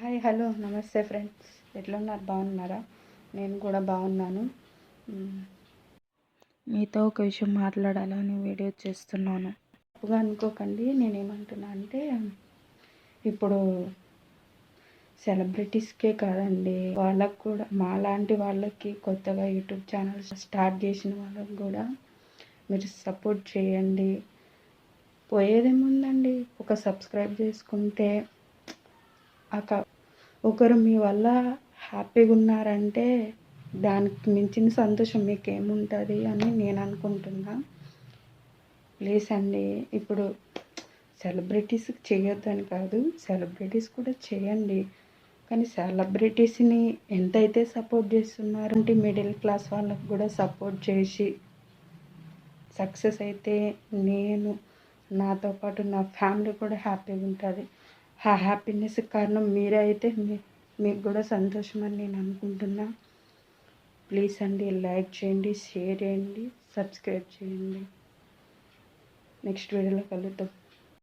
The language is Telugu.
హాయ్ హలో నమస్తే ఫ్రెండ్స్. ఎట్లున్నారు? బాగున్నారా? నేను కూడా బాగున్నాను. మీతో ఒక విషయం మాట్లాడాలని వీడియో చేస్తున్నాను. తప్పుగా అనుకోకండి. నేనేమంటున్నా అంటే ఇప్పుడు సెలబ్రిటీస్కే కాదండి వాళ్ళకు కూడా మాలాంటి వాళ్ళకి కొత్తగా యూట్యూబ్ ఛానల్స్ స్టార్ట్ చేసిన వాళ్ళకి కూడా మీరు సపోర్ట్ చేయండి. పోయేదేముందండి? ఒక సబ్స్క్రైబ్ చేసుకుంటే ఒక ఒకరు మీ వల్ల హ్యాపీగా ఉన్నారంటే దానికి మించిన సంతోషం మీకు ఏముంటుంది అని నేను అనుకుంటున్నా ప్లీజ్ అండి ఇప్పుడు సెలబ్రిటీస్కి చేయొద్దని కాదు సెలబ్రిటీస్ కూడా చేయండి. కానీ సెలబ్రిటీస్ని ఎంతైతే సపోర్ట్ చేస్తున్నారు అంటే మిడిల్ క్లాస్ వాళ్ళకు కూడా సపోర్ట్ చేసి సక్సెస్ అయితే నేను నాతో పాటు నా ఫ్యామిలీ కూడా హ్యాపీగా ఉంటుంది. ఆ హ్యాపీనెస్ కారణం మీరే అయితే మీకు కూడా సంతోషం అని నేను అనుకుంటున్నా. ప్లీజ్ అండి లైక్ చేయండి షేర్ చేయండి సబ్స్క్రైబ్ చేయండి. నెక్స్ట్ వీడియోలో కలుద్దాం.